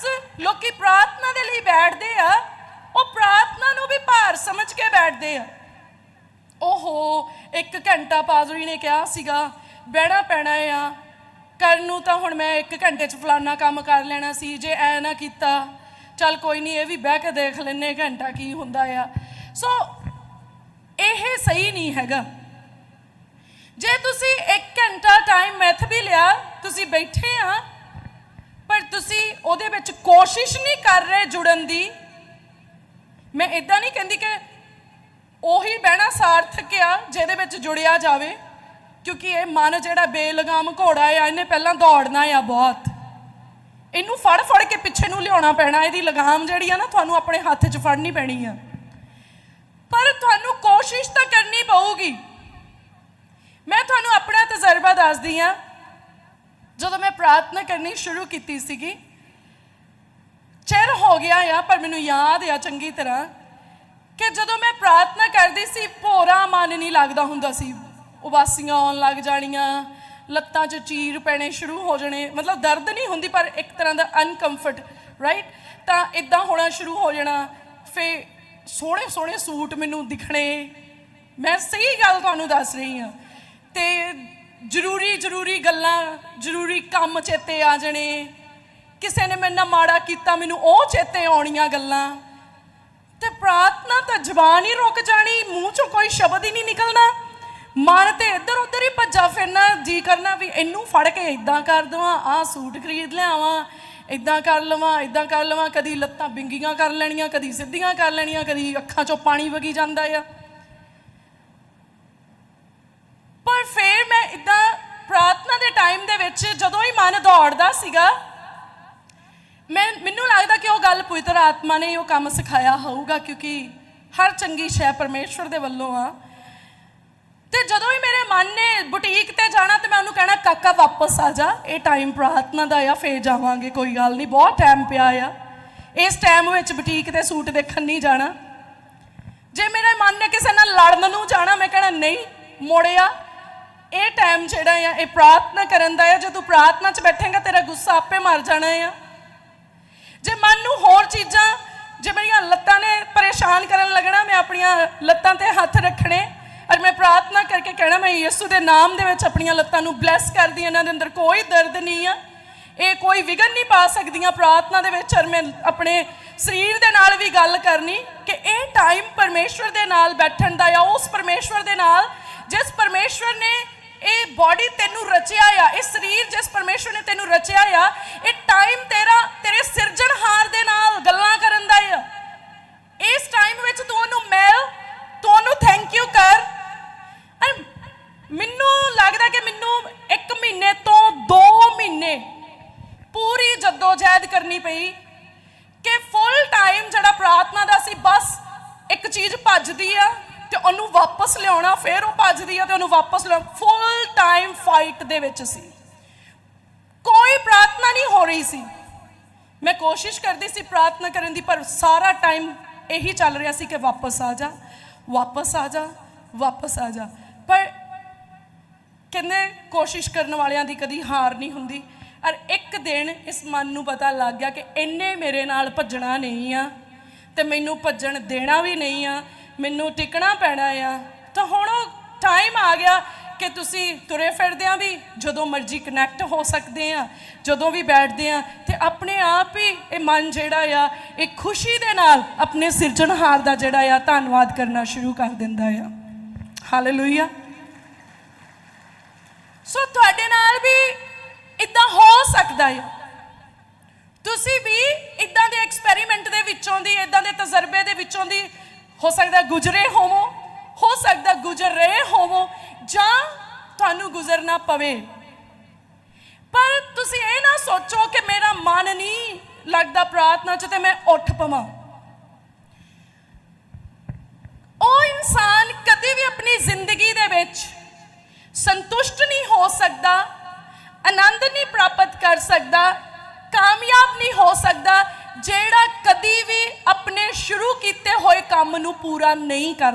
Times ਲੋਕੀ ਪ੍ਰਾਰਥਨਾ ਦੇ ਲਈ ਬੈਠਦੇ ਆ, ਉਹ ਪ੍ਰਾਰਥਨਾ ਨੂੰ ਵੀ ਭਾਰ ਸਮਝ ਕੇ ਬੈਠਦੇ ਆ। ਓਹੋ, ਇੱਕ ਘੰਟਾ ਪਾਦਰੀ ਨੇ ਕਿਹਾ ਸੀਗਾ, ਬਹਿਣਾ ਪੈਣਾ ਆ। ਕਰਨ ਨੂੰ ਤਾਂ ਹੁਣ ਮੈਂ ਇੱਕ ਘੰਟੇ 'ਚ ਫਲਾਨਾ ਕੰਮ ਕਰ ਲੈਣਾ ਸੀ, ਜੇ ਐ ਨਾ ਕੀਤਾ, ਚੱਲ ਕੋਈ ਨਹੀਂ ਇਹ ਵੀ ਬਹਿ ਕੇ ਦੇਖ ਲੈਨੇ ਘੰਟਾ ਕੀ ਹੁੰਦਾ ਆ। ਸੋ ਇਹ ਸਹੀ ਨਹੀਂ ਹੈਗਾ। ਜੇ ਤੁਸੀਂ 1 ਘੰਟਾ ਟਾਈਮ ਮੈਥ ਵੀ ਲਿਆ, ਤੁਸੀਂ ਬੈਠੇ ਆ ਤੁਸੀਂ ਉਹਦੇ ਵਿੱਚ ਕੋਸ਼ਿਸ਼ ਨਹੀਂ ਕਰ ਰਹੇ ਜੁੜਨ ਦੀ। ਮੈਂ ਇਦਾਂ ਨਹੀਂ ਕਹਿੰਦੀ ਕਿ ਉਹੀ ਬਹਿਣਾ ਸਾਰਥਕ ਆ ਜਿਹਦੇ ਵਿੱਚ ਜੁੜਿਆ ਜਾਵੇ, ਕਿਉਂਕਿ ਇਹ ਮਨ ਜਿਹੜਾ ਬੇਲਗਾਮ ਘੋੜਾ ਆ, ਇਹਨੇ ਪਹਿਲਾਂ ਦੌੜਨਾ ਆ ਬਹੁਤ। ਇਹਨੂੰ ਫੜ ਫੜ ਕੇ ਪਿੱਛੇ ਨੂੰ ਲਿਆਉਣਾ ਪੈਣਾ, ਇਹਦੀ ਲਗਾਮ ਜਿਹੜੀ ਆ ਨਾ, ਤੁਹਾਨੂੰ ਆਪਣੇ ਹੱਥ 'ਚ ਫੜਨੀ ਪੈਣੀ ਆ। ਪਰ ਤੁਹਾਨੂੰ ਕੋਸ਼ਿਸ਼ ਤਾਂ ਕਰਨੀ ਪਊਗੀ। ਮੈਂ ਤੁਹਾਨੂੰ ਆਪਣਾ ਤਜਰਬਾ ਦੱਸਦੀ ਆ ਜਦੋਂ ਮੈਂ ਪ੍ਰਾਰਥਨਾ ਕਰਨੀ ਸ਼ੁਰੂ ਕੀਤੀ ਸੀਗੀ, ਚਿਰ ਹੋ ਗਿਆ ਆ, ਪਰ ਮੈਨੂੰ ਯਾਦ ਆ ਚੰਗੀ ਤਰ੍ਹਾਂ, ਕਿ ਜਦੋਂ ਮੈਂ ਪ੍ਰਾਰਥਨਾ ਕਰਦੀ ਸੀ, ਭੋਰਾ ਮਨ ਨਹੀਂ ਲੱਗਦਾ ਹੁੰਦਾ ਸੀ। ਉਬਾਸੀਆਂ ਆਉਣ ਲੱਗ ਜਾਣੀਆਂ, ਲੱਤਾਂ 'ਚ ਚੀਰ ਪੈਣੇ ਸ਼ੁਰੂ ਹੋ ਜਾਣੇ, ਮਤਲਬ ਦਰਦ ਨਹੀਂ ਹੁੰਦੀ, ਪਰ ਇੱਕ ਤਰ੍ਹਾਂ ਦਾ ਅਨਕੰਫਰਟ ਰਾਈਟ ਤਾਂ ਇਦਾਂ ਹੋਣਾ ਸ਼ੁਰੂ ਹੋ ਜਾਣਾ ਫੇ ਸੋਹਣੇ ਸੋਹਣੇ ਸੂਟ ਮੈਨੂੰ ਦਿਖਣੇ। ਮੈਂ ਸਹੀ ਗੱਲ ਤੁਹਾਨੂੰ ਦੱਸ ਰਹੀ ਹਾਂ, ਤੇ ਜ਼ਰੂਰੀ ਜ਼ਰੂਰੀ ਗੱਲਾਂ, ਜ਼ਰੂਰੀ ਕੰਮ ਚੇਤੇ ਆ ਜਾਣੇ। ਕਿਸੇ ਨੇ ਮੇਰੇ ਮਾੜਾ ਕੀਤਾ, ਮੈਨੂੰ ਉਹ ਚੇਤੇ ਆਉਣੀਆਂ ਗੱਲਾਂ। ਤੇ ਪ੍ਰਾਰਥਨਾ ਤਾਂ ਜ਼ਬਾਨ ਹੀ ਰੁਕ ਜਾਣੀ, ਮੂੰਹ ਚੋਂ ਕੋਈ ਸ਼ਬਦ ਹੀ ਨਹੀਂ ਨਿਕਲਣਾ। ਮਨ ਤੇ ਇੱਧਰ ਉੱਧਰ ਹੀ ਭੱਜਾ ਫਿਰਨਾ, ਜੀ ਕਰਨਾ ਵੀ ਇਹਨੂੰ ਫੜ ਕੇ ਇਦਾਂ ਕਰ ਦਵਾਂ, ਆਹ ਸੂਟ ਖਰੀਦ ਲਿਆਵਾਂ ਇਦਾਂ ਕਰ ਲਵਾਂ ਇਦਾਂ ਕਰ ਲਵਾਂ, ਕਦੀ ਲੱਤਾਂ ਬਿੰਗੀਆਂ ਕਰ ਲੈਣੀਆਂ, ਕਦੀ ਸਿੱਧੀਆਂ ਕਰ ਲੈਣੀਆਂ, ਕਦੀ ਅੱਖਾਂ ਚੋਂ ਪਾਣੀ ਵਗੀ ਜਾਂਦਾ ਆ। ਪਰ ਫੇਰ ਇਦਾਂ ਪ੍ਰਾਰਥਨਾ ਦੇ ਟਾਈਮ ਦੇ ਵਿੱਚ ਜਦੋਂ ਹੀ ਮਨ ਦੌੜਦਾ ਸੀਗਾ, ਮੈਂ, ਮੈਨੂੰ ਲੱਗਦਾ ਕਿ ਉਹ ਗੱਲ ਪਵਿੱਤਰ ਆਤਮਾ ਨੇ ਉਹ ਕੰਮ ਸਿਖਾਇਆ ਹੋਊਗਾ, ਕਿਉਂਕਿ ਹਰ ਚੰਗੀ ਸ਼ੈ ਪਰਮੇਸ਼ਵਰ ਦੇ ਵੱਲੋਂ ਆ। ਤੇ ਜਦੋਂ ਹੀ ਮੇਰੇ ਮਨ ਨੇ ਬੁਟੀਕ ਤੇ ਜਾਣਾ ਤੇ ਮੈਂ ਉਹਨੂੰ ਕਹਿਣਾ, ਕਾਕਾ, ਵਾਪਸ ਆ ਜਾ। ਇਹ ਟਾਈਮ ਪ੍ਰਾਰਥਨਾ ਦਾ ਆ, ਫੇਰ ਜਾਵਾਂਗੇ, ਕੋਈ ਗੱਲ ਨਹੀਂ। ਬਹੁਤ ਟਾਈਮ ਪਿਆ ਆ। ਇਸ ਟਾਈਮ ਵਿੱਚ ਬੁਟੀਕ ਤੇ ਸੂਟ ਦੇਖਣ ਨਹੀਂ ਜਾਣਾ। ਜੇ ਮੇਰੇ ਮਨ ਨੇ ਕਿਸੇ ਨਾਲ ਲੜਨ ਨੂੰ ਜਾਣਾ, ਮੈਂ ਕਹਿਣਾ, ਨਹੀਂ, ਮੋੜਿਆ। ਇਹ ਟਾਈਮ ਜਿਹੜਾ ਆ, ਇਹ ਪ੍ਰਾਰਥਨਾ ਕਰਨ ਦਾ ਆ, ਜੇ ਤੂੰ ਪ੍ਰਾਰਥਨਾ 'ਚ ਬੈਠੇਂਗਾ, ਤੇਰਾ ਗੁੱਸਾ ਆਪੇ ਮਰ ਜਾਣਾ ਆ। ਜੇ ਮਨ ਨੂੰ ਹੋਰ ਚੀਜ਼ਾਂ, ਜੇ ਮੇਰੀਆਂ ਲੱਤਾਂ ਨੇ ਪਰੇਸ਼ਾਨ ਕਰਨ ਲੱਗਣਾ, ਮੈਂ ਆਪਣੀਆਂ ਲੱਤਾਂ ਤੇ ਹੱਥ ਰੱਖਣੇ ਔਰ ਮੈਂ ਪ੍ਰਾਰਥਨਾ ਕਰਕੇ ਕਹਿਣਾ, ਮੈਂ ਯਿਸੂ ਦੇ ਨਾਮ ਦੇ ਵਿੱਚ ਆਪਣੀਆਂ ਲੱਤਾਂ ਨੂੰ ਬਲੈਸ ਕਰਦੀ ਹਾਂ, ਇਹਨਾਂ ਦੇ ਅੰਦਰ ਕੋਈ ਦਰਦ ਨਹੀਂ ਆ। ਇਹ ਕੋਈ ਵਿਗਨ ਨਹੀਂ ਪਾ ਸਕਦੀਆਂ ਪ੍ਰਾਰਥਨਾ ਦੇ ਵਿੱਚ ਔਰ ਮੈਂ ਆਪਣੇ ਸਰੀਰ ਦੇ ਨਾਲ ਵੀ ਗੱਲ ਕਰਨੀ ਕਿ ਇਹ ਟਾਈਮ ਪਰਮੇਸ਼ਵਰ ਦੇ ਨਾਲ ਬੈਠਣ ਦਾ ਆ, ਉਸ ਪਰਮੇਸ਼ਵਰ ਦੇ ਨਾਲ, ਜਿਸ ਪਰਮੇਸ਼ਵਰ ਨੇ ਇਹ ਬਾਡੀ ਤੈਨੂੰ ਰਚਿਆ ਆ, ਇਹ ਸਰੀਰ ਜਿਸ ਪਰਮੇਸ਼ਵਰ ਨੇ ਤੈਨੂੰ ਰਚਿਆ ਆ, ਇਹ ਟਾਈਮ ਤੇਰਾ, ਤੇਰੇ ਸਿਰਜਣਹਾਰ ਦੇ ਨਾਲ ਗੱਲਾਂ ਕਰਨ ਦਾ ਆ। ਇਸ ਟਾਈਮ ਵਿੱਚ ਤੂੰ ਉਹਨੂੰ ਮਿਲ, ਤੂੰ ਉਹਨੂੰ ਥੈਂਕ ਯੂ ਕਰ। ਮੈਨੂੰ ਲੱਗਦਾ ਕਿ ਮੈਨੂੰ 1 ਮਹੀਨੇ ਤੋਂ 2 ਮਹੀਨੇ ਪੂਰੀ ਜਦੋਜਹਿਦ ਕਰਨੀ ਪਈ ਕਿ ਫੁੱਲ ਟਾਈਮ ਜਿਹੜਾ ਪ੍ਰਾਰਥਨਾ ਦਾ ਸੀ, ਬਸ ਇੱਕ ਚੀਜ਼ ਭੱਜਦੀ ਆ। ਤੇ ਉਹਨੂੰ ਵਾਪਸ ਲਿਆਉਣਾ, ਫਿਰ ਉਹ ਭੱਜਦੀ ਆ ਤੇ ਉਹਨੂੰ ਵਾਪਸ ਲਿਆ ਫੁੱਲ ਟਾਈਮ ਫਾਈਟ ਦੇ ਵਿੱਚ ਸੀ। ਕੋਈ ਪ੍ਰਾਰਥਨਾ ਨਹੀਂ ਹੋ ਰਹੀ ਸੀ। ਮੈਂ ਕੋਸ਼ਿਸ਼ ਕਰਦੀ ਸੀ ਪ੍ਰਾਰਥਨਾ ਕਰਨ ਦੀ, ਪਰ ਸਾਰਾ ਟਾਈਮ ਇਹੀ ਚੱਲ ਰਿਹਾ ਸੀ ਕਿ ਵਾਪਸ ਆ ਜਾ, ਵਾਪਸ ਆ ਜਾ, ਵਾਪਸ ਆ ਜਾ। ਪਰ ਕਹਿੰਦੇ ਕੋਸ਼ਿਸ਼ ਕਰਨ ਵਾਲਿਆਂ ਦੀ ਕਦੀ ਹਾਰ ਨਹੀਂ ਹੁੰਦੀ। ਔਰ ਇੱਕ ਦਿਨ ਇਸ ਮਨ ਨੂੰ ਪਤਾ ਲੱਗ ਗਿਆ ਕਿ ਇੰਨੇ ਮੇਰੇ ਨਾਲ ਭੱਜਣਾ ਨਹੀਂ ਆ ਤੇ ਮੈਨੂੰ ਭੱਜਣ ਦੇਣਾ ਵੀ ਨਹੀਂ ਆ। ਮੈਨੂੰ ਟਿਕਣਾ ਪੈਣਾ ਆ। ਤਾਂ ਹੁਣ ਉਹ ਟਾਈਮ ਆ ਗਿਆ ਕਿ ਤੁਸੀਂ ਤੁਰੇ ਫਿਰਦੇ ਆ ਵੀ ਜਦੋਂ ਮਰਜ਼ੀ ਕਨੈਕਟ ਹੋ ਸਕਦੇ ਆ, ਜਦੋਂ ਵੀ ਬੈਠਦੇ ਆ ਤੇ ਆਪਣੇ ਆਪ ਹੀ ਇਹ ਮਨ ਜਿਹੜਾ ਆ, ਇਹ ਖੁਸ਼ੀ ਦੇ ਨਾਲ ਆਪਣੇ ਸਿਰਜਣਹਾਰ ਦਾ ਜਿਹੜਾ ਆ ਧੰਨਵਾਦ ਕਰਨਾ ਸ਼ੁਰੂ ਕਰ ਦਿੰਦਾ ਆ। ਹਾਲੇਲੂਇਆ ਸੋ ਤੁਹਾਡੇ ਨਾਲ ਵੀ ਇਦਾਂ ਹੋ ਸਕਦਾ ਹੈ ਤੁਸੀਂ ਵੀ ਇਦਾਂ ਦੇ ਐਕਸਪੈਰੀਮੈਂਟ ਦੇ ਵਿੱਚੋਂ ਦੀ, ਇਦਾਂ ਦੇ ਤਜਰਬੇ ਦੇ ਵਿੱਚੋਂ ਦੀ ਹੋ ਸਕਦਾ ਗੁਜ਼ਰੇ ਹੋਵੋ, ਹੋ ਸਕਦਾ ਗੁਜ਼ਰ ਰਹੇ ਹੋਵੋ, ਜਾਂ ਤੁਹਾਨੂੰ ਗੁਜ਼ਰਨਾ ਪਵੇ। ਪਰ ਤੁਸੀਂ ਇਹ ਨਾ ਸੋਚੋ ਕਿ ਮੇਰਾ ਮਨ ਨਹੀਂ ਲੱਗਦਾ ਪ੍ਰਾਰਥਨਾ 'ਚ ਤੇ ਮੈਂ ਉੱਠ ਪਵਾਂ। ਉਹ ਇਨਸਾਨ ਕਦੇ ਵੀ ਆਪਣੀ ਜ਼ਿੰਦਗੀ ਦੇ ਵਿੱਚ ਸੰਤੁਸ਼ਟ ਨਹੀਂ ਹੋ ਸਕਦਾ, ਆਨੰਦ ਨਹੀਂ ਪ੍ਰਾਪਤ ਕਰ ਸਕਦਾ, ਕਾਮਯਾਬ ਨਹੀਂ ਹੋ ਸਕਦਾ ਜਿਹੜਾ ਕਦੀ ਵੀ ਆਪਣੇ ਸ਼ੁਰੂ ਕੀਤੇ ਹੋਏ ਕੰਮ ਨੂੰ ਪੂਰਾ ਨਹੀਂ ਕਰ